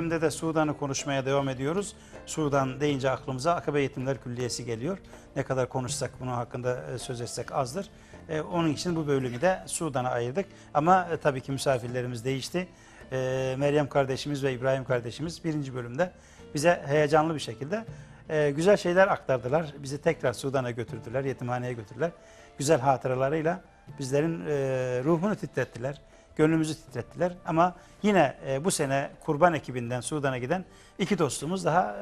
Bölümde de Sudan'ı konuşmaya devam ediyoruz. Sudan deyince aklımıza Akabe Yetimler Külliyesi geliyor. Ne kadar konuşsak bunun hakkında e, söz etsek azdır. E, onun için bu bölümü de Sudan'a ayırdık. Ama e, tabii ki misafirlerimiz değişti. Meryem kardeşimiz ve İbrahim kardeşimiz birinci bölümde bize heyecanlı bir şekilde güzel şeyler aktardılar. Bizi tekrar Sudan'a götürdüler, yetimhaneye götürdüler. Güzel hatıralarıyla bizlerin ruhunu titrettiler gönlümüzü titrettiler. Ama yine e, bu sene kurban ekibinden Sudan'a giden iki dostumuz daha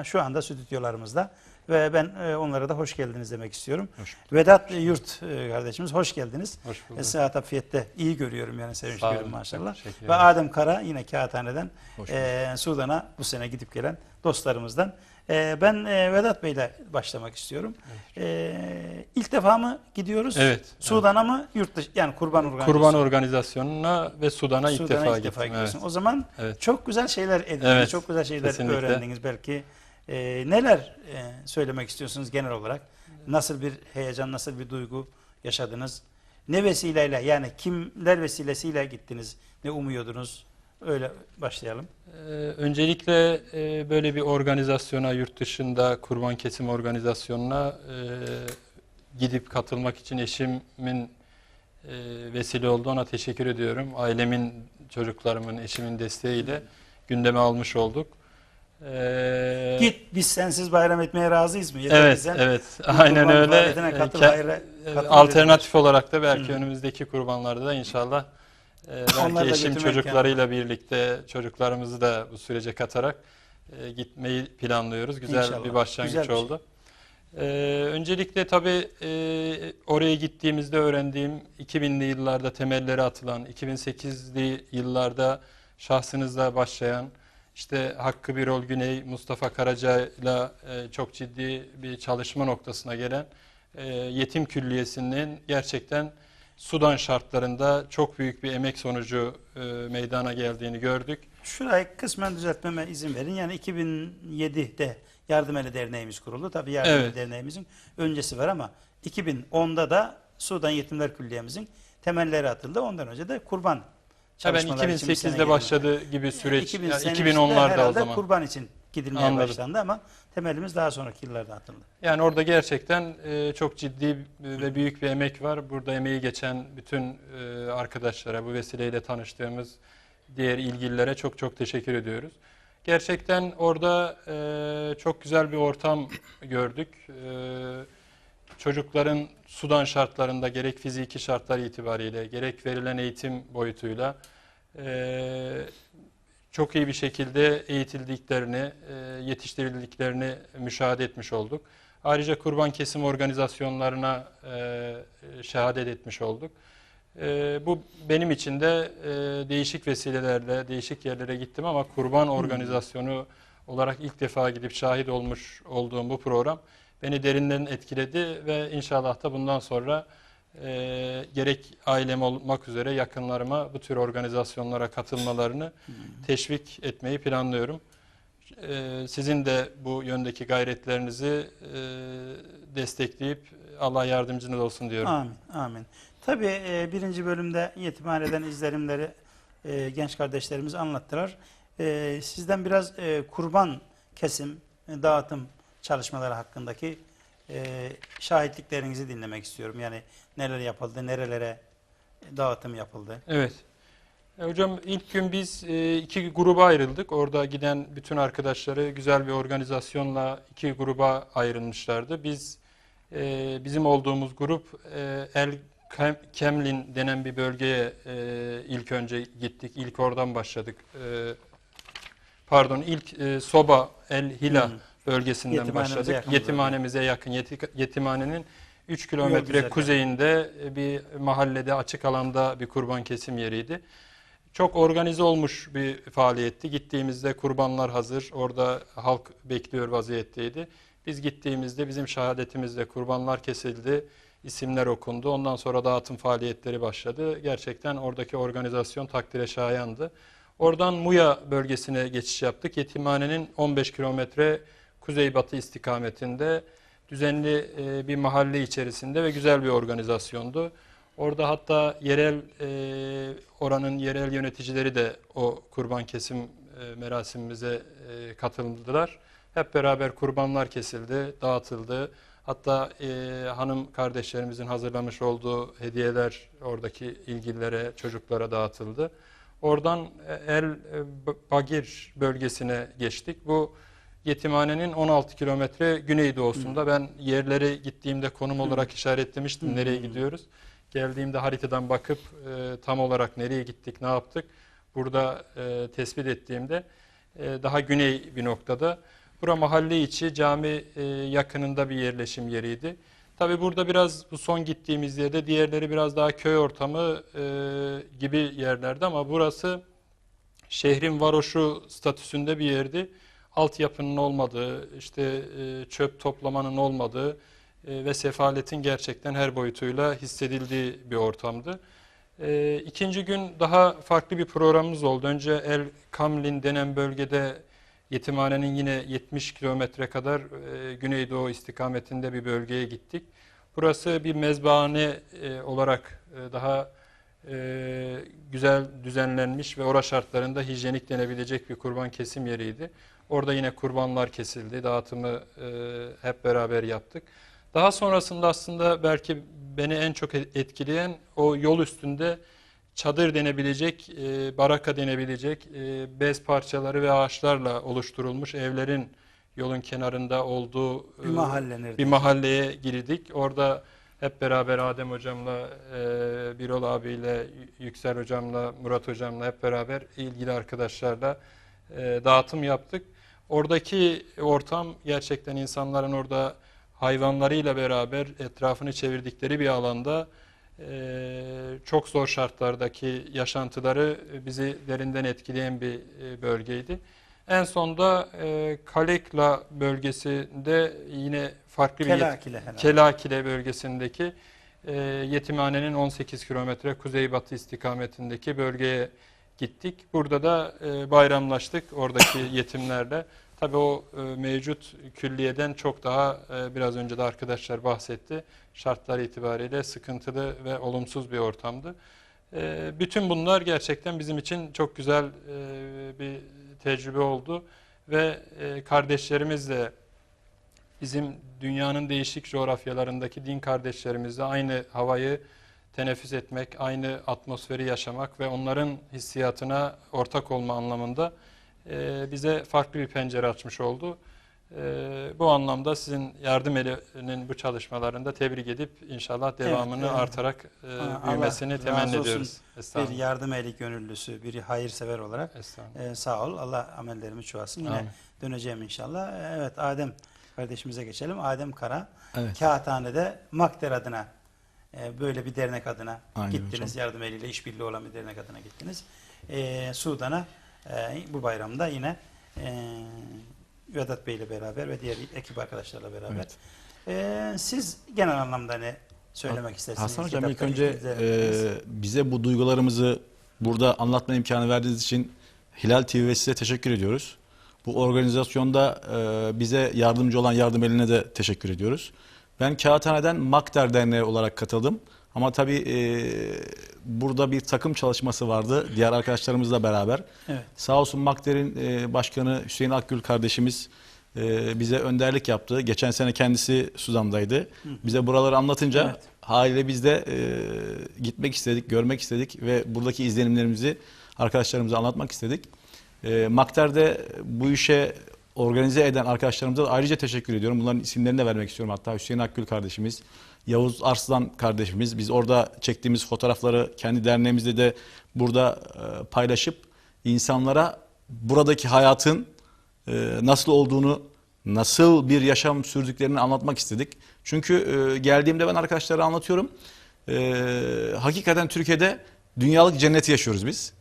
e, şu anda stüdyolarımızda. Ve ben e, onlara da hoş geldiniz demek istiyorum. Hoş Vedat Yurt e, kardeşimiz hoş geldiniz. Hoş bulduk. E, Sıhhat afiyette iyi görüyorum yani sevinç görüyorum maşallah. Ve. Adem Kara yine kağıthaneden Hoş e, Sudan'a bu sene gidip gelen dostlarımızdan. E, ben e, Vedat Bey'le başlamak istiyorum. E, ilk defa mı gidiyoruz? Evet. Sudan'a mı yurt dışı yani kurban organizasyonu? Kurban organizasyonuna ve Sudan'a ilk Sudan'a defa ilk defa gidiyorsun. Evet. O zaman Evet. çok güzel şeyler edindiniz, Evet, çok güzel şeyler kesinlikle. öğrendiniz belki. Ee, neler e, söylemek istiyorsunuz genel olarak? Nasıl bir heyecan, nasıl bir duygu yaşadınız? Ne vesileyle yani kimler vesilesiyle gittiniz? Ne umuyordunuz? Öyle başlayalım. Ee, öncelikle e, böyle bir organizasyona, yurt dışında kurban kesim organizasyonuna e, gidip katılmak için eşimin e, vesile oldu. Ona teşekkür ediyorum. Ailemin, çocuklarımın, eşimin desteğiyle gündeme almış olduk. Ee, Git biz sensiz bayram etmeye razıyız mı? Yeter Evet, bize. evet. Aynen öyle. katıl, hayra- e, katıl Alternatif olarak da belki Hı. önümüzdeki kurbanlarda da inşallah e, belki eşim çocuklarıyla birlikte çocuklarımızı da bu sürece katarak e, gitmeyi planlıyoruz. Güzel İnşallah. bir başlangıç Güzel bir şey. oldu. Ee, öncelikle tabii e, oraya gittiğimizde öğrendiğim 2000'li yıllarda temelleri atılan, 2008'li yıllarda şahsınızla başlayan, işte Hakkı Birol Güney, Mustafa Karaca'yla e, çok ciddi bir çalışma noktasına gelen e, yetim külliyesinin gerçekten Sudan şartlarında çok büyük bir emek sonucu e, meydana geldiğini gördük. Şurayı kısmen düzeltmeme izin verin. Yani 2007'de Yardım Eli Derneğimiz kuruldu. Tabii Yardım Eli Evet. Derneğimizin öncesi var ama 2010'da da Sudan Yetimler Külliyemizin temelleri atıldı. Ondan önce de kurban ben çalışmaları bir sene 2008'de girdim. başladığı gibi süreç, 2000 ya sene 2010'larda o zaman. kurban için gidilmeye Anladım. başlandı ama temelimiz daha sonraki yıllarda atıldı. Yani orada gerçekten e, çok ciddi ve büyük bir emek var. Burada emeği geçen bütün e, arkadaşlara, bu vesileyle tanıştığımız diğer ilgililere çok çok teşekkür ediyoruz. Gerçekten orada e, çok güzel bir ortam gördük. E, çocukların Sudan şartlarında gerek fiziki şartlar itibariyle gerek verilen eğitim boyutuyla e, çok iyi bir şekilde eğitildiklerini, e, yetiştirildiklerini müşahede etmiş olduk. Ayrıca kurban kesim organizasyonlarına e, şehadet etmiş olduk. E, bu benim için de değişik vesilelerle değişik yerlere gittim ama kurban organizasyonu olarak ilk defa gidip şahit olmuş olduğum bu program beni derinden etkiledi ve inşallah da bundan sonra e, gerek ailem olmak üzere yakınlarıma bu tür organizasyonlara katılmalarını teşvik etmeyi planlıyorum. E, sizin de bu yöndeki gayretlerinizi e, destekleyip Allah yardımcınız olsun diyorum. Amin, amin. Tabii e, birinci bölümde yetimhaneden izlenimleri e, genç kardeşlerimiz anlattılar. E, sizden biraz e, kurban kesim, e, dağıtım çalışmaları hakkındaki e, şahitliklerinizi dinlemek istiyorum. Yani neler yapıldı, nerelere dağıtım yapıldı. Evet. E, Hocam ilk gün biz e, iki gruba ayrıldık. Orada giden bütün arkadaşları güzel bir organizasyonla iki gruba ayrılmışlardı. Biz e, bizim olduğumuz grup e, El Kem- Kemlin denen bir bölgeye e, ilk önce gittik. İlk oradan başladık. E, pardon ilk e, Soba El Hila Hı. Bölgesinden Yetimhanemize başladık. yakın Yetimhanemize yakın. Yeti- yetimhanenin 3 Yol kilometre kuzeyinde e, bir mahallede açık alanda bir kurban kesim yeriydi. Çok organize olmuş bir faaliyetti. Gittiğimizde kurbanlar hazır. Orada halk bekliyor vaziyetteydi. Biz gittiğimizde bizim şehadetimizde kurbanlar kesildi. isimler okundu. Ondan sonra dağıtım faaliyetleri başladı. Gerçekten oradaki organizasyon takdire şayandı. Oradan Muya bölgesine geçiş yaptık. Yetimhanenin 15 kilometre kuzeybatı istikametinde düzenli e, bir mahalle içerisinde ve güzel bir organizasyondu. Orada hatta yerel e, oranın yerel yöneticileri de o kurban kesim e, merasimimize e, katıldılar. Hep beraber kurbanlar kesildi, dağıtıldı. Hatta e, hanım kardeşlerimizin hazırlamış olduğu hediyeler oradaki ilgililere, çocuklara dağıtıldı. Oradan e, El e, Bagir bölgesine geçtik. Bu yetimhanenin 16 kilometre güneydoğusunda. Ben yerleri gittiğimde konum olarak işaretlemiştim nereye gidiyoruz. Geldiğimde haritadan bakıp e, tam olarak nereye gittik, ne yaptık burada e, tespit ettiğimde e, daha güney bir noktada. Bura mahalle içi cami e, yakınında bir yerleşim yeriydi. Tabi burada biraz bu son gittiğimiz yerde diğerleri biraz daha köy ortamı e, gibi yerlerdi ama burası şehrin varoşu statüsünde bir yerdi. Altyapının olmadığı, işte e, çöp toplamanın olmadığı e, ve sefaletin gerçekten her boyutuyla hissedildiği bir ortamdı. E, ikinci gün daha farklı bir programımız oldu. Önce El Kamlin denen bölgede yetimhanenin yine 70 kilometre kadar e, güneydoğu istikametinde bir bölgeye gittik. Burası bir mezbahane olarak daha güzel düzenlenmiş ve ora şartlarında hijyenik denebilecek bir kurban kesim yeriydi. Orada yine kurbanlar kesildi, dağıtımı e, hep beraber yaptık. Daha sonrasında aslında belki beni en çok etkileyen o yol üstünde çadır denebilecek, e, baraka denebilecek e, bez parçaları ve ağaçlarla oluşturulmuş evlerin yolun kenarında olduğu Bir e, mahalle nerede? bir mahalleye girdik. Orada hep beraber Adem hocamla, e, Birol abiyle, Yüksel hocamla, Murat hocamla hep beraber ilgili arkadaşlarla e, dağıtım yaptık. Oradaki ortam gerçekten insanların orada hayvanlarıyla beraber etrafını çevirdikleri bir alanda e, çok zor şartlardaki yaşantıları bizi derinden etkileyen bir e, bölgeydi. En sonda e, Kalekla bölgesinde yine farklı bir Kelakile herhalde. Kelakile bölgesindeki e, yetimhanenin 18 kilometre kuzeybatı istikametindeki bölgeye gittik. Burada da e, bayramlaştık oradaki yetimlerle. Tabii o e, mevcut külliyeden çok daha e, biraz önce de arkadaşlar bahsetti. Şartlar itibariyle sıkıntılı ve olumsuz bir ortamdı. E, bütün bunlar gerçekten bizim için çok güzel e, bir tecrübe oldu ve e, kardeşlerimizle bizim dünyanın değişik coğrafyalarındaki din kardeşlerimizle aynı havayı teneffüs etmek, aynı atmosferi yaşamak ve onların hissiyatına ortak olma anlamında e, bize farklı bir pencere açmış oldu. E, bu anlamda sizin yardım elinin bu çalışmalarında tebrik edip inşallah devamını evet. artarak e, Allah büyümesini razı temenni ediyoruz. Bir yardım eli gönüllüsü, bir hayırsever olarak e, sağ ol. Allah amellerimi çoğalsın. Yine Amin. döneceğim inşallah. E, Evet Adem kardeşimize geçelim. Adem Kara Evet. Kağıthane'de Makter adına e, böyle bir dernek adına Aynen gittiniz. hocam. Yardım eliyle işbirliği olan bir dernek adına gittiniz. E, Sudan'a e, bu bayramda yine e, Vedat Bey ile beraber ve diğer ekip arkadaşlarla beraber. Evet. E, siz genel anlamda ne söylemek istersiniz? Hasan Hocam ilk önce e, bize bu duygularımızı burada anlatma imkanı verdiğiniz için Hilal TV ve size teşekkür ediyoruz. Bu organizasyonda e, bize yardımcı olan yardım eline de teşekkür ediyoruz. Ben Kağıthane'den Makter Derneği olarak katıldım. Ama tabii e, burada bir takım çalışması vardı diğer arkadaşlarımızla beraber. Evet. Sağ olsun Makter'in e, başkanı Hüseyin Akgül kardeşimiz e, bize önderlik yaptı. Geçen sene kendisi Sudan'daydı. Bize buraları anlatınca Evet. haliyle biz de e, gitmek istedik, görmek istedik ve buradaki izlenimlerimizi arkadaşlarımıza anlatmak istedik. E, Makter'de bu işe organize eden arkadaşlarımıza da ayrıca teşekkür ediyorum. Bunların isimlerini de vermek istiyorum. Hatta Hüseyin Akgül kardeşimiz, Yavuz Arslan kardeşimiz. Biz orada çektiğimiz fotoğrafları kendi derneğimizde de burada e, paylaşıp insanlara buradaki hayatın e, nasıl olduğunu, nasıl bir yaşam sürdüklerini anlatmak istedik. Çünkü e, geldiğimde ben arkadaşlara anlatıyorum. Hakikaten Türkiye'de dünyalık cenneti yaşıyoruz biz.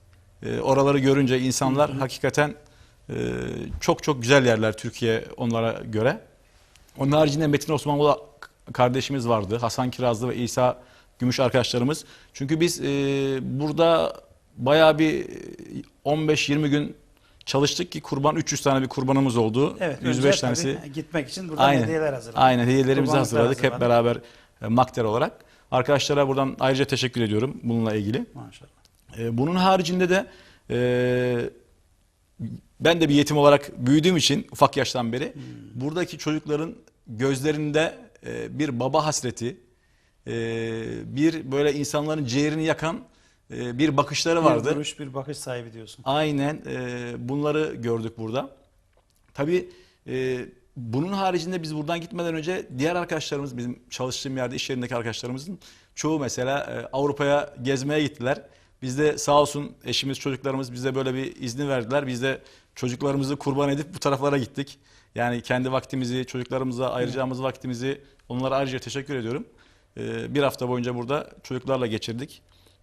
Oraları görünce insanlar hakikaten çok çok güzel yerler Türkiye onlara göre. Onun haricinde Metin Osmanoğlu kardeşimiz vardı. Hasan Kirazlı ve İsa Gümüş arkadaşlarımız. Çünkü biz e, burada bayağı bir 15-20 gün çalıştık ki kurban 300 tane bir kurbanımız oldu. Evet, 105 önce tanesi. gitmek için buradan Aynen. hediyeler hazırladık. Aynen hediyelerimizi Kurbanlıklar hazırladık hep beraber e, Makter olarak. Arkadaşlara buradan ayrıca teşekkür ediyorum bununla ilgili. Maşallah. Ee, bunun haricinde de e, ben de bir yetim olarak büyüdüğüm için ufak yaştan beri buradaki çocukların gözlerinde e, bir baba hasreti, e, bir böyle insanların ciğerini yakan e, bir bakışları vardı. Bir duruş, bir bakış sahibi diyorsun. Aynen e, bunları gördük burada. Tabii e, bunun haricinde biz buradan gitmeden önce diğer arkadaşlarımız bizim çalıştığım yerde iş yerindeki arkadaşlarımızın çoğu mesela e, Avrupa'ya gezmeye gittiler. Biz de sağ olsun eşimiz çocuklarımız bize böyle bir izni verdiler. Biz de çocuklarımızı kurban edip bu taraflara gittik. Yani kendi vaktimizi çocuklarımıza ayıracağımız vaktimizi onlara ayrıca teşekkür ediyorum. E, bir hafta boyunca burada çocuklarla geçirdik.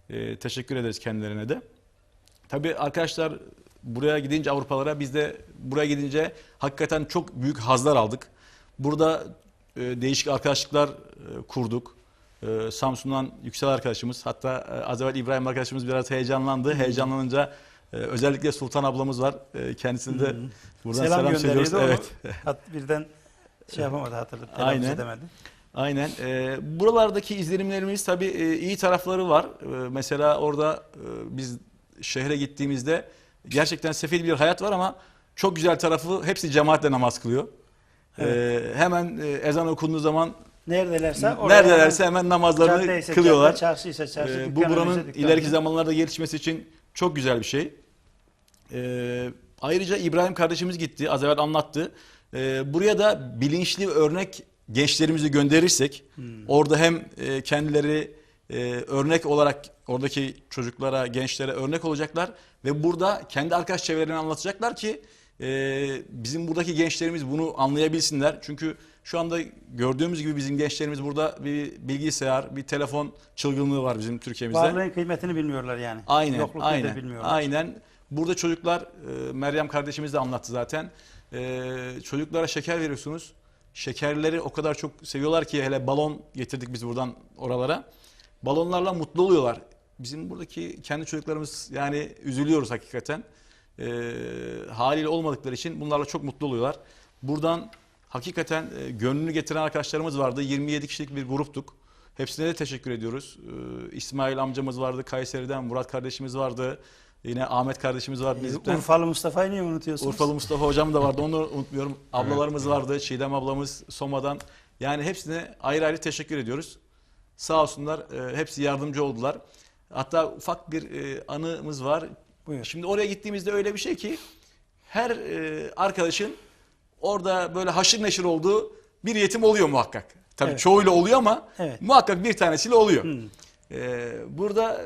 E, teşekkür ederiz kendilerine de. Tabii arkadaşlar buraya gidince Avrupalara biz de buraya gidince hakikaten çok büyük hazlar aldık. Burada e, değişik arkadaşlıklar e, kurduk. E, Samsun'dan Yüksel arkadaşımız hatta e, az evvel İbrahim arkadaşımız biraz heyecanlandı. Heyecanlanınca e, özellikle Sultan ablamız var. E, kendisine de buradan Selam, selam, söylüyoruz. Evet. Hat, birden şey yapamadı hatırladı. Aynen. edemedi. Aynen. Ee, buralardaki izlenimlerimiz tabii e, iyi tarafları var. Ee, mesela orada e, biz şehre gittiğimizde gerçekten sefil bir hayat var ama çok güzel tarafı hepsi cemaatle namaz kılıyor. Ee, hemen e, ezan okunduğu zaman Neredelerse neredelerse hemen namazlarını kılıyorlar. cadde, çarşıysa çarşı, Ee, bu buranın ileriki zamanlarda gelişmesi için çok güzel bir şey. Ee, ayrıca İbrahim kardeşimiz gitti, az evvel anlattı. Ee, buraya da bilinçli örnek gençlerimizi gönderirsek, Hmm. orada hem e, kendileri e, örnek olarak oradaki çocuklara, gençlere örnek olacaklar ve burada kendi arkadaş çevrelerini anlatacaklar ki e, bizim buradaki gençlerimiz bunu anlayabilsinler. Çünkü şu anda gördüğümüz gibi bizim gençlerimiz burada bir bilgisayar, bir telefon çılgınlığı var bizim Türkiye'mizde. Varlığın kıymetini bilmiyorlar yani. Aynen, Yokluk aynen, bilmiyorlar. aynen. Burada çocuklar, e, Meryem kardeşimiz de anlattı zaten. E, çocuklara şeker veriyorsunuz. Şekerleri o kadar çok seviyorlar ki hele balon getirdik biz buradan oralara. Balonlarla mutlu oluyorlar. Bizim buradaki kendi çocuklarımız yani üzülüyoruz hakikaten. E, haliyle olmadıkları için bunlarla çok mutlu oluyorlar. Buradan hakikaten e, gönlünü getiren arkadaşlarımız vardı. 27 kişilik bir gruptuk. Hepsine de teşekkür ediyoruz. Ee, İsmail amcamız vardı Kayseri'den, Murat kardeşimiz vardı. Yine Ahmet kardeşimiz vardı Ee, Nizip'ten. Urfalı Mustafa'yı niye unutuyorsunuz? Urfalı Mustafa hocam da vardı onu unutmuyorum. Ablalarımız vardı. Çiğdem ablamız Soma'dan. Yani hepsine ayrı ayrı teşekkür ediyoruz. Sağ olsunlar e, hepsi yardımcı oldular. Hatta ufak bir e, anımız var. Buyur. Şimdi oraya gittiğimizde öyle bir şey ki her e, arkadaşın orada böyle haşır neşir olduğu bir yetim oluyor muhakkak. Tabii Evet. çoğuyla oluyor ama Evet. muhakkak bir tanesiyle oluyor. Hmm. E, burada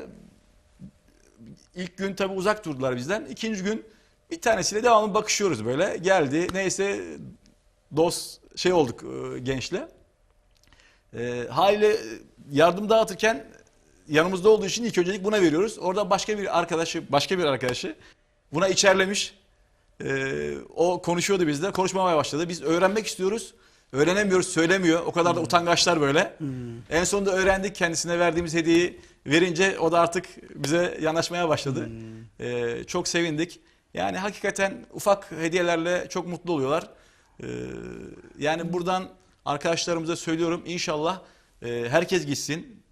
ilk gün tabii uzak durdular bizden. İkinci gün bir tanesiyle devamlı bakışıyoruz böyle. Geldi neyse dost şey olduk e, gençle. E, haliyle yardım dağıtırken yanımızda olduğu için ilk öncelik buna veriyoruz. Orada başka bir arkadaşı, başka bir arkadaşı buna içerlemiş. E, o konuşuyordu bizle, konuşmamaya başladı. Biz öğrenmek istiyoruz. Öğrenemiyoruz, söylemiyor. O kadar da utangaçlar böyle. En sonunda öğrendik kendisine verdiğimiz hediyeyi verince o da artık bize yanaşmaya başladı. E, çok sevindik. Yani hakikaten ufak hediyelerle çok mutlu oluyorlar. E, yani buradan arkadaşlarımıza söylüyorum inşallah e, herkes gitsin.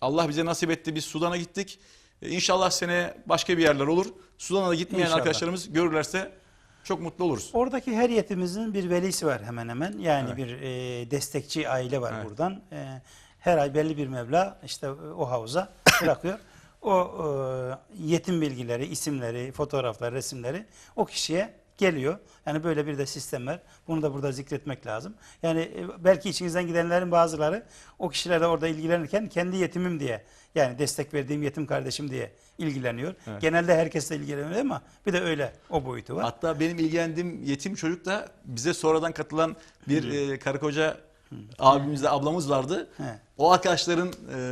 Allah bize nasip etti. Biz Sudan'a gittik. E, İnşallah seneye başka bir yerler olur. Sudan'a da gitmeyen İnşallah. arkadaşlarımız görürlerse çok mutlu oluruz. Oradaki her yetimizin bir velisi var hemen hemen. Yani Evet. bir e, destekçi aile var Evet. buradan. E, her ay belli bir meblağ işte o havuza bırakıyor. O e, yetim bilgileri, isimleri, fotoğraflar, resimleri o kişiye geliyor. Yani böyle bir de sistem var. Bunu da burada zikretmek lazım. Yani e, belki içinizden gidenlerin bazıları o kişilerle orada ilgilenirken kendi yetimim diye yani destek verdiğim yetim kardeşim diye ilgileniyor. Evet. Genelde herkesle ilgileniyor ama bir de öyle o boyutu var. Hatta benim ilgilendiğim yetim çocuk da bize sonradan katılan bir e, karı koca abimiz de ablamız vardı. He. O arkadaşların e,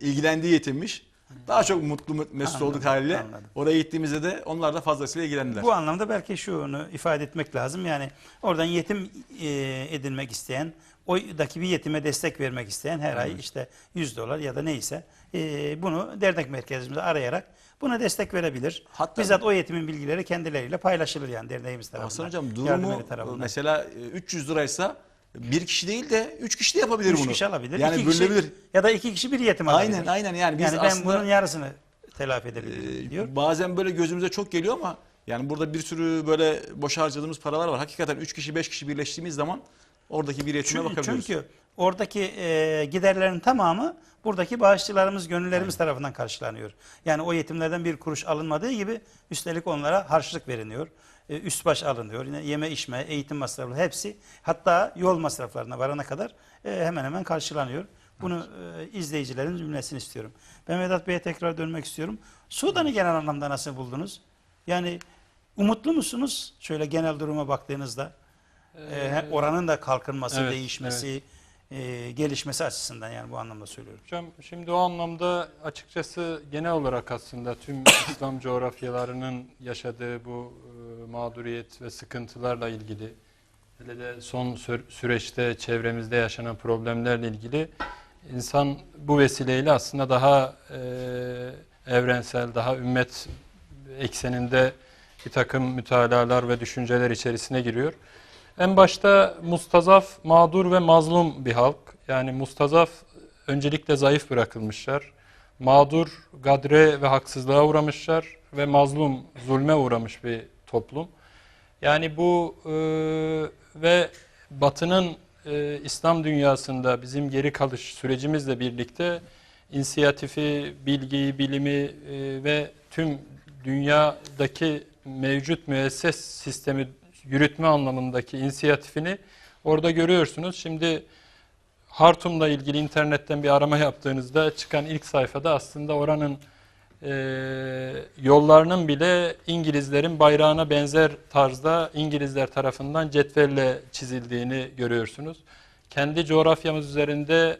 ilgilendiği yetimmiş. Daha çok mutlu mesut Anladım, olduk haliyle. anladım. Oraya gittiğimizde de onlar da fazlasıyla ilgilendiler. Bu anlamda belki şunu ifade etmek lazım. Yani oradan yetim e, edinmek isteyen, oydaki bir yetime destek vermek isteyen her ay işte 100 dolar ya da neyse e, bunu dernek merkezimizde arayarak buna destek verebilir. Hatta- Bizzat o yetimin bilgileri kendileriyle paylaşılır yani derneğimiz tarafından. Hasan hocam durumu tarafından. mesela e, 300 liraysa bir kişi değil de üç kişi de yapabilir Üç bunu. kişi alabilir. Yani iki kişi, bölünebilir. ya da iki kişi bir yetim alabilir. Aynen aynen yani biz yani ben aslında bunun yarısını telafi edebilirim Ee, diyor. Bazen böyle gözümüze çok geliyor ama yani burada bir sürü böyle boş harcadığımız paralar var. Hakikaten 3 kişi 5 kişi birleştiğimiz zaman oradaki bir yetime Çünkü, bakabiliyoruz. çünkü oradaki e, giderlerin tamamı buradaki bağışçılarımız, gönüllerimiz tarafından karşılanıyor. Yani o yetimlerden bir kuruş alınmadığı gibi üstelik onlara harçlık veriliyor. E, üst baş alınıyor. Yine yeme içme, eğitim masrafları hepsi hatta yol masraflarına varana kadar e, hemen hemen karşılanıyor. Bunu e, izleyicilerin cümlesini istiyorum. Ben Vedat Bey'e tekrar dönmek istiyorum. Sudan'ı genel anlamda nasıl buldunuz? Yani umutlu musunuz? Şöyle genel duruma baktığınızda. Ee, hem oranın da kalkınması, evet, değişmesi, e, gelişmesi açısından yani bu anlamda söylüyorum. Hocam şimdi o anlamda açıkçası genel olarak aslında tüm İslam coğrafyalarının yaşadığı bu e, mağduriyet ve sıkıntılarla ilgili hele de son sür- süreçte çevremizde yaşanan problemlerle ilgili insan bu vesileyle aslında daha e, evrensel, daha ümmet ekseninde bir takım mütalalar ve düşünceler içerisine giriyor. En başta mustazaf, mağdur ve mazlum bir halk. Yani mustazaf öncelikle zayıf bırakılmışlar. Mağdur, gadre ve haksızlığa uğramışlar ve mazlum, zulme uğramış bir toplum. Yani bu e, ve Batı'nın e, İslam dünyasında bizim geri kalış sürecimizle birlikte inisiyatifi, bilgiyi, bilimi e, ve tüm dünyadaki mevcut müesses sistemi yürütme anlamındaki inisiyatifini orada görüyorsunuz. Şimdi Hartum'la ilgili internetten bir arama yaptığınızda çıkan ilk sayfada aslında oranın e, yollarının bile İngilizlerin bayrağına benzer tarzda İngilizler tarafından cetvelle çizildiğini görüyorsunuz. Kendi coğrafyamız üzerinde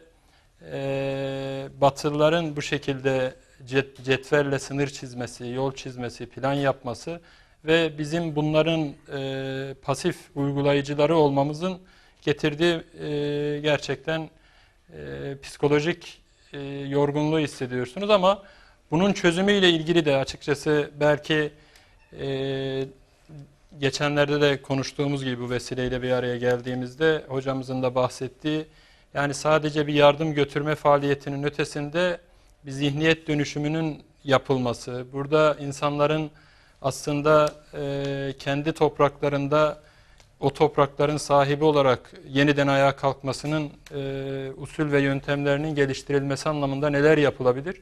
e, Batılıların bu şekilde cet, cetvelle sınır çizmesi, yol çizmesi, plan yapması ve bizim bunların e, pasif uygulayıcıları olmamızın getirdiği e, gerçekten e, psikolojik e, yorgunluğu hissediyorsunuz. Ama bunun çözümüyle ilgili de açıkçası belki e, geçenlerde de konuştuğumuz gibi bu vesileyle bir araya geldiğimizde hocamızın da bahsettiği yani sadece bir yardım götürme faaliyetinin ötesinde bir zihniyet dönüşümünün yapılması, burada insanların aslında e, kendi topraklarında o toprakların sahibi olarak yeniden ayağa kalkmasının e, usul ve yöntemlerinin geliştirilmesi anlamında neler yapılabilir?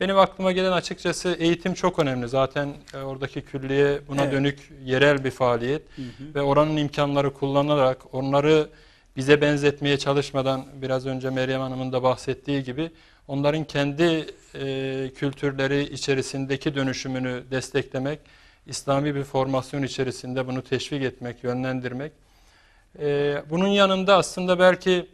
Benim aklıma gelen açıkçası eğitim çok önemli. Zaten e, oradaki külliye buna Evet. dönük yerel bir faaliyet ve oranın imkanları kullanılarak onları bize benzetmeye çalışmadan biraz önce Meryem Hanım'ın da bahsettiği gibi onların kendi e, kültürleri içerisindeki dönüşümünü desteklemek, İslami bir formasyon içerisinde bunu teşvik etmek, yönlendirmek. E, bunun yanında aslında belki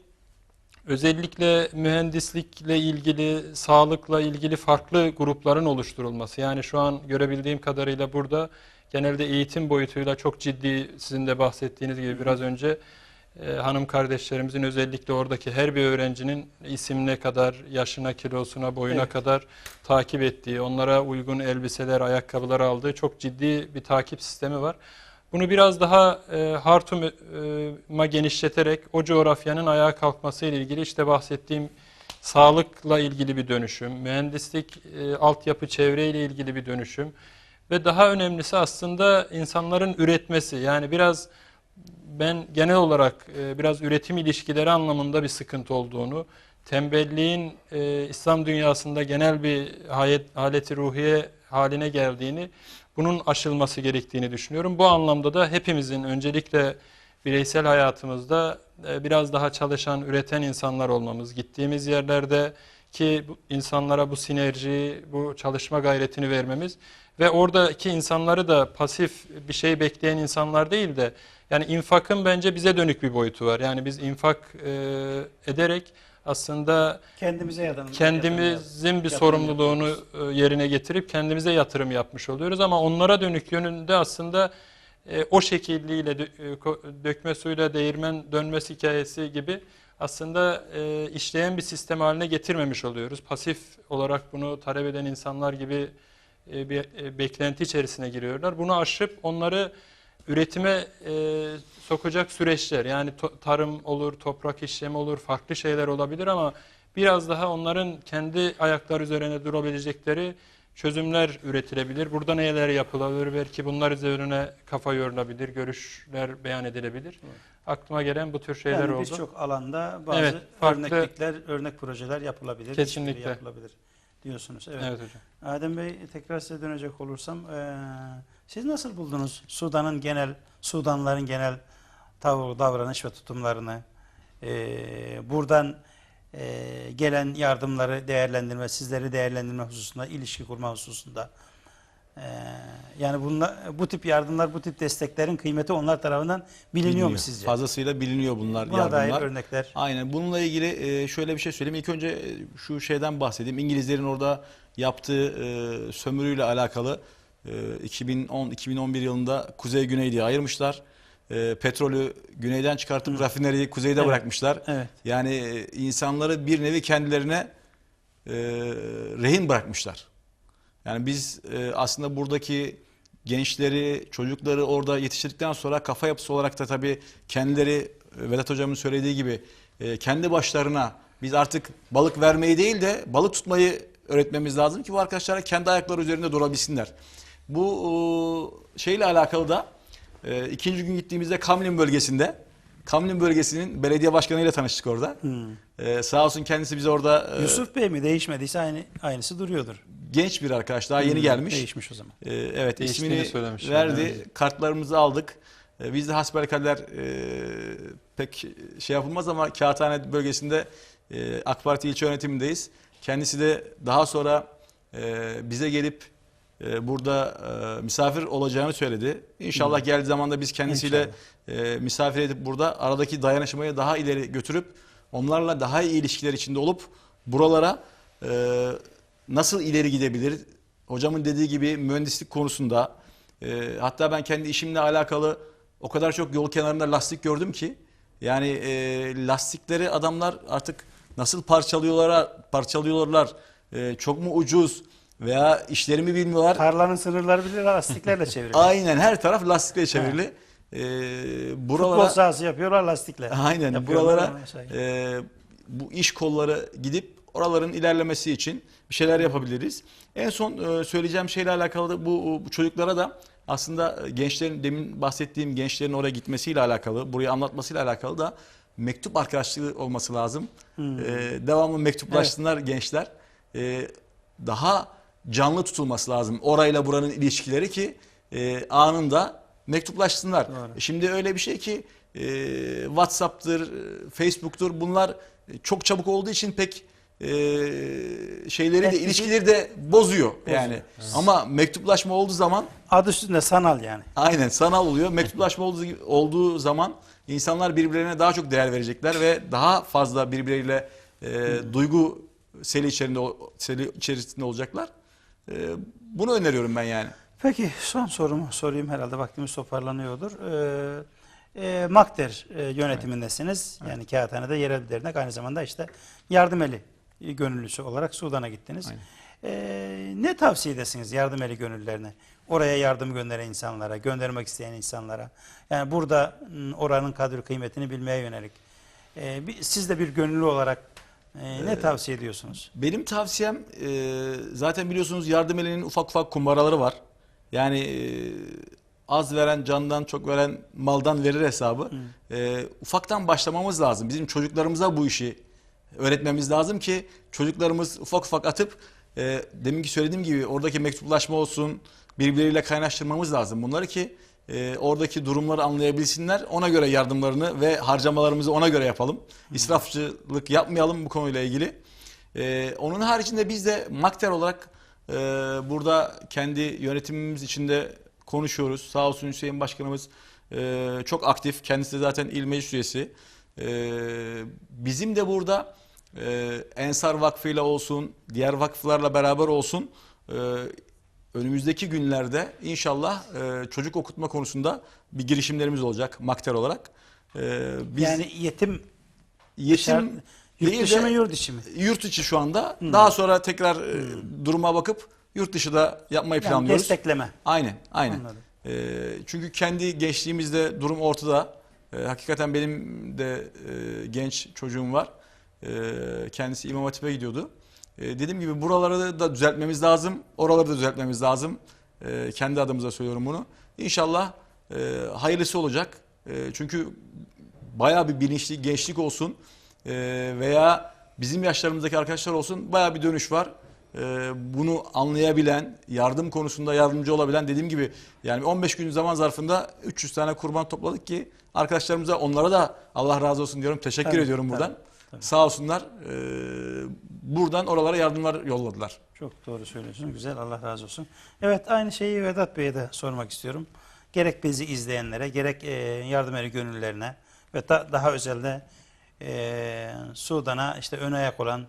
özellikle mühendislikle ilgili, sağlıkla ilgili farklı grupların oluşturulması. Yani şu an görebildiğim kadarıyla burada genelde eğitim boyutuyla çok ciddi sizin de bahsettiğiniz gibi biraz önce e, hanım kardeşlerimizin özellikle oradaki her bir öğrencinin isimine kadar, yaşına, kilosuna, boyuna Evet. kadar takip ettiği, onlara uygun elbiseler, ayakkabılar aldığı çok ciddi bir takip sistemi var. Bunu biraz daha e, Hartum'a genişleterek o coğrafyanın ayağa kalkması ile ilgili işte bahsettiğim sağlıkla ilgili bir dönüşüm, mühendislik, e, altyapı, çevreyle ilgili bir dönüşüm ve daha önemlisi aslında insanların üretmesi. Yani biraz ben genel olarak e, biraz üretim ilişkileri anlamında bir sıkıntı olduğunu, tembelliğin e, İslam dünyasında genel bir hayet, haleti ruhiye haline geldiğini, bunun aşılması gerektiğini düşünüyorum. Bu anlamda da hepimizin öncelikle bireysel hayatımızda e, biraz daha çalışan, üreten insanlar olmamız, gittiğimiz yerlerde ki insanlara bu sinerjiyi, bu çalışma gayretini vermemiz ve oradaki insanları da pasif bir şey bekleyen insanlar değil de yani infakın bence bize dönük bir boyutu var. Yani biz infak e, ederek aslında Kendimize yatırım. kendimizin bir Yatırım sorumluluğunu e, yerine getirip kendimize yatırım yapmış oluyoruz ama onlara dönük yönünde aslında e, o şekilliyle dö- e, dökme suyla değirmen dönmesi hikayesi gibi aslında e, işleyen bir sistem haline getirmemiş oluyoruz. Pasif olarak bunu talep eden insanlar gibi e, bir e, beklenti içerisine giriyorlar. Bunu aşıp onları üretime e, sokacak süreçler yani tarım olur, toprak işlemi olur, farklı şeyler olabilir ama biraz daha onların kendi ayakları üzerine durabilecekleri çözümler üretilebilir. Burada neler yapılabilir? Belki bunlar üzerine kafa yorulabilir, görüşler beyan edilebilir. Aklıma gelen bu tür şeyler yani oldu. birçok alanda bazı Evet, farklı- örneklikler, örnek projeler yapılabilir. Kesinlikle. yapılabilir diyorsunuz. Evet. Evet hocam. Adem Bey tekrar size dönecek olursam eee, siz nasıl buldunuz Sudan'ın genel Sudanlıların genel tavır, davranış ve tutumlarını Eee, buradan eee, gelen yardımları değerlendirme, sizleri değerlendirme hususunda, ilişki kurma hususunda eee, yani bunlar, bu tip yardımlar, bu tip desteklerin kıymeti onlar tarafından biliniyor, mu sizce? Fazlasıyla biliniyor bunlar Buna dair yardımlar. örnekler. Aynen. Bununla ilgili e, şöyle bir şey söyleyeyim. İlk önce e, şu şeyden bahsedeyim. İngilizlerin orada yaptığı e, sömürüyle alakalı e, 2010-2011 yılında Kuzey Güney diye ayırmışlar. Petrolü güneyden çıkartıp rafineriyi kuzeyde Evet. bırakmışlar. Evet. Yani insanları bir nevi kendilerine rehin bırakmışlar. Yani biz e, aslında buradaki gençleri, çocukları orada yetiştirdikten sonra kafa yapısı olarak da tabii kendileri e, Vedat Hocam'ın söylediği gibi e, kendi başlarına biz artık balık vermeyi değil de balık tutmayı öğretmemiz lazım ki bu arkadaşlar kendi ayakları üzerinde durabilsinler. Bu e, şeyle alakalı da e, ikinci gün gittiğimizde Kamlin bölgesinde Kamlin bölgesinin belediye başkanıyla tanıştık orada. E, sağ olsun kendisi bize orada e, Yusuf Bey mi değişmediyse aynı aynısı duruyordur. Genç bir arkadaş daha yeni gelmiş. Değişmiş o zaman. Ee, evet Değiştiğini ismini söylemişler, verdi. evet. Kartlarımızı aldık. Ee, biz de hasbelkader e, pek şey yapılmaz ama Kağıthane bölgesinde e, AK Parti ilçe yönetimindeyiz. Kendisi de daha sonra e, bize gelip e, burada e, misafir olacağını söyledi. İnşallah geldiği zaman da biz kendisiyle e, misafir edip burada aradaki dayanışmayı daha ileri götürüp onlarla daha iyi ilişkiler içinde olup buralara e, nasıl ileri gidebilir? Hocamın dediği gibi mühendislik konusunda e, hatta ben kendi işimle alakalı o kadar çok yol kenarında lastik gördüm ki yani e, lastikleri adamlar artık nasıl parçalıyorlar parçalıyorlar e, çok mu ucuz veya işlerimi bilmiyorlar. Tarlanın sınırları bile lastiklerle çevrili. Aynen her taraf lastikle çevrili. E, Futbol buralara sahası yapıyorlar lastikle. Aynen Yapıyorlar buralara şey- e, bu iş kolları gidip oraların ilerlemesi için bir şeyler yapabiliriz. En son e, söyleyeceğim şeyle alakalı da bu, bu çocuklara da aslında gençlerin demin bahsettiğim gençlerin oraya gitmesiyle alakalı, burayı anlatmasıyla alakalı da mektup arkadaşlığı olması lazım. Hmm. E, devamlı mektuplaşsınlar gençler. E, daha canlı tutulması lazım orayla buranın ilişkileri ki e, anında mektuplaşsınlar. Doğru. Şimdi öyle bir şey ki e, WhatsApp'tır, e, Facebook'tur bunlar e, çok çabuk olduğu için pek e, şeyleri de ilişkileri de bozuyor yani. Ama mektuplaşma olduğu zaman Adı üstünde sanal yani. aynen sanal oluyor. Mektuplaşma olduğu, olduğu zaman insanlar birbirlerine daha çok değer verecekler ve daha fazla birbirleriyle e, duygu seli içerisinde seli içerisinde olacaklar. E, bunu öneriyorum ben yani. Peki son sorumu sorayım herhalde vaktimiz toparlanıyordur. Ee, e, Makter e, yönetimindesiniz. Yani Kağıthane'de yerel bir dernek aynı zamanda işte yardım eli gönüllüsü olarak Sudan'a gittiniz. Aynen. Ee, ne tavsiye edesiniz yardım eli gönüllülerine? Oraya yardım gönderen insanlara, göndermek isteyen insanlara. Yani burada m, oranın kadri kıymetini bilmeye yönelik. Ee, bir- siz de bir gönüllü olarak e, ne tavsiye ediyorsunuz? Benim tavsiyem e, zaten biliyorsunuz yardım elinin ufak ufak kumbaraları var. Yani e, az veren candan çok veren maldan verir hesabı. E, ufaktan başlamamız lazım. Bizim çocuklarımıza bu işi öğretmemiz lazım ki çocuklarımız ufak ufak atıp e, deminki söylediğim gibi oradaki mektuplaşma olsun birbirleriyle kaynaştırmamız lazım bunları ki e, oradaki durumları anlayabilsinler. Ona göre yardımlarını ve harcamalarımızı ona göre yapalım. İsrafçılık yapmayalım bu konuyla ilgili. Ee, onun haricinde biz de Makter olarak e, burada kendi yönetimimiz içinde konuşuyoruz. Sağ olsun Hüseyin Başkanımız e, çok aktif. Kendisi de zaten il meclis üyesi. E, bizim de burada e, Ensar Vakfı ile olsun, diğer vakıflarla beraber olsun e, önümüzdeki günlerde inşallah e, çocuk okutma konusunda bir girişimlerimiz olacak Makter olarak. E, biz yani yetim yetim yurt dışı mı yurt içi mi? yurt içi şu anda. Daha sonra tekrar e, duruma bakıp yurt dışı da yapmayı Yani planlıyoruz. destekleme. Aynen, aynen. Anladım. E, çünkü kendi gençliğimizde durum ortada. E, hakikaten benim de e, genç çocuğum var. E, kendisi İmam Hatip'e gidiyordu. E, dediğim gibi buraları da düzeltmemiz lazım. Oraları da düzeltmemiz lazım. E, kendi adımıza söylüyorum bunu. İnşallah e, hayırlısı olacak. Çünkü bayağı bir bilinçli gençlik olsun e, veya bizim yaşlarımızdaki arkadaşlar olsun bayağı bir dönüş var. Bunu anlayabilen, yardım konusunda yardımcı olabilen dediğim gibi yani 15 gün zaman zarfında 300 tane kurban topladık ki arkadaşlarımıza onlara da Allah razı olsun diyorum. Teşekkür Tabii, ediyorum buradan. tabii, tabii. Sağ olsunlar. E, buradan oralara yardımlar yolladılar. Çok doğru söylüyorsun. Güzel Allah razı olsun. Evet aynı şeyi Vedat Bey'e de sormak istiyorum. Gerek bizi izleyenlere gerek e, yardım eri gönüllerine ve da- daha özelde e, Sudan'a işte ön ayak olan,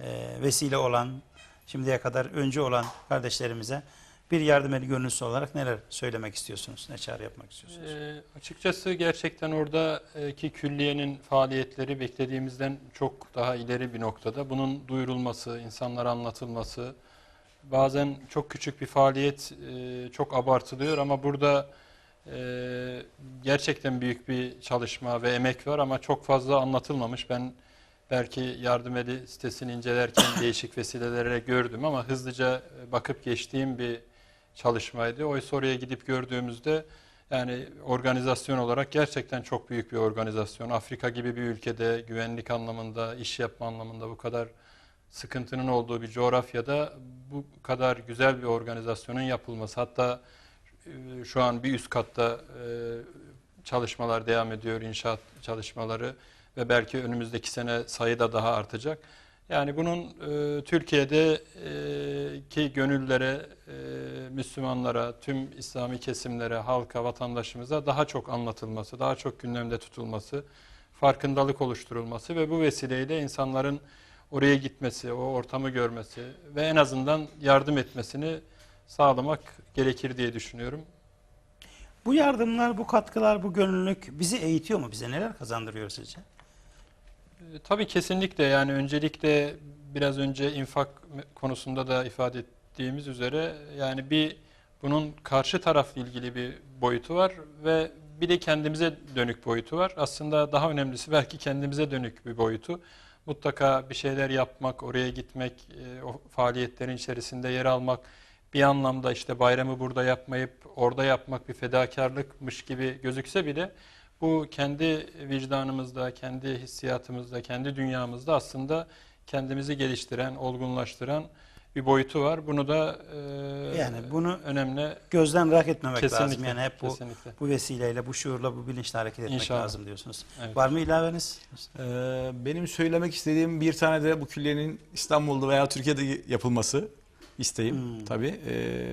e, vesile olan, şimdiye kadar öncü olan kardeşlerimize bir yardım eli gönüllüsü olarak neler söylemek istiyorsunuz? Ne çağrı yapmak istiyorsunuz? Ee, açıkçası gerçekten oradaki külliyenin faaliyetleri beklediğimizden çok daha ileri bir noktada. Bunun duyurulması, insanlara anlatılması, bazen çok küçük bir faaliyet e, çok abartılıyor ama burada e, gerçekten büyük bir çalışma ve emek var ama çok fazla anlatılmamış. Ben belki yardım eli sitesini incelerken değişik vesilelere gördüm ama hızlıca e, bakıp geçtiğim bir çalışmaydı. Oysa oraya gidip gördüğümüzde yani organizasyon olarak gerçekten çok büyük bir organizasyon. Afrika gibi bir ülkede güvenlik anlamında, iş yapma anlamında bu kadar sıkıntının olduğu bir coğrafyada bu kadar güzel bir organizasyonun yapılması. Hatta e, şu an bir üst katta e, çalışmalar devam ediyor, inşaat çalışmaları ve belki önümüzdeki sene sayı da daha artacak. Yani bunun e, Türkiye'deki gönüllere, e, Müslümanlara, tüm İslami kesimlere, halka, vatandaşımıza daha çok anlatılması, daha çok gündemde tutulması, farkındalık oluşturulması ve bu vesileyle insanların oraya gitmesi, o ortamı görmesi ve en azından yardım etmesini sağlamak gerekir diye düşünüyorum. Bu yardımlar, bu katkılar, bu gönüllülük bizi eğitiyor mu? Bize neler kazandırıyor sizce? E, Tabii kesinlikle yani öncelikle biraz önce infak konusunda da ifade ettiğimiz üzere yani bir bunun karşı tarafla ilgili bir boyutu var ve bir de kendimize dönük boyutu var. Aslında daha önemlisi belki kendimize dönük bir boyutu. Mutlaka bir şeyler yapmak, oraya gitmek, e, o faaliyetlerin içerisinde yer almak, bir anlamda işte bayramı burada yapmayıp orada yapmak bir fedakarlıkmış gibi gözükse bile bu kendi vicdanımızda, kendi hissiyatımızda, kendi dünyamızda aslında kendimizi geliştiren, olgunlaştıran bir boyutu var. Bunu da e, Yani bunu önemli Gözden rak etmemek kesinlikle. lazım. Yani hep bu kesinlikle. bu vesileyle, bu şuurla, bu bilinçle hareket etmek İnşallah. lazım diyorsunuz. Evet. Var mı ilaveniz? Ee, benim söylemek istediğim bir tane de bu külliyenin İstanbul'da veya Türkiye'de yapılması isteğim Hmm. tabii. Ee,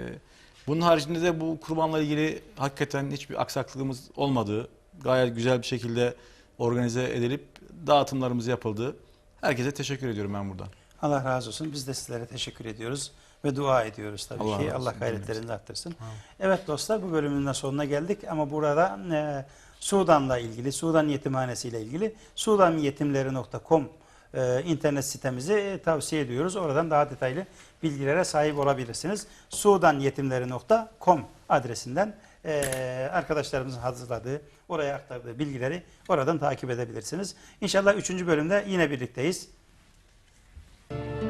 bunun haricinde de bu kurbanla ilgili hakikaten hiçbir aksaklığımız olmadığı, gayet güzel bir şekilde organize edilip dağıtımlarımız yapıldı. Herkese teşekkür ediyorum ben buradan. Allah razı olsun. Biz de sizlere teşekkür ediyoruz ve dua ediyoruz tabii Allah ki. Allah gayretlerini de arttırsın. Evet dostlar bu bölümün de sonuna geldik ama burada e, Sudan'la ilgili, Sudan Yetimhanesi ile ilgili sudanyetimleri.com e, internet sitemizi e, tavsiye ediyoruz. Oradan daha detaylı bilgilere sahip olabilirsiniz. sudanyetimleri.com adresinden ee, e, arkadaşlarımızın hazırladığı, oraya aktardığı bilgileri oradan takip edebilirsiniz. İnşallah 3. bölümde yine birlikteyiz. Müzik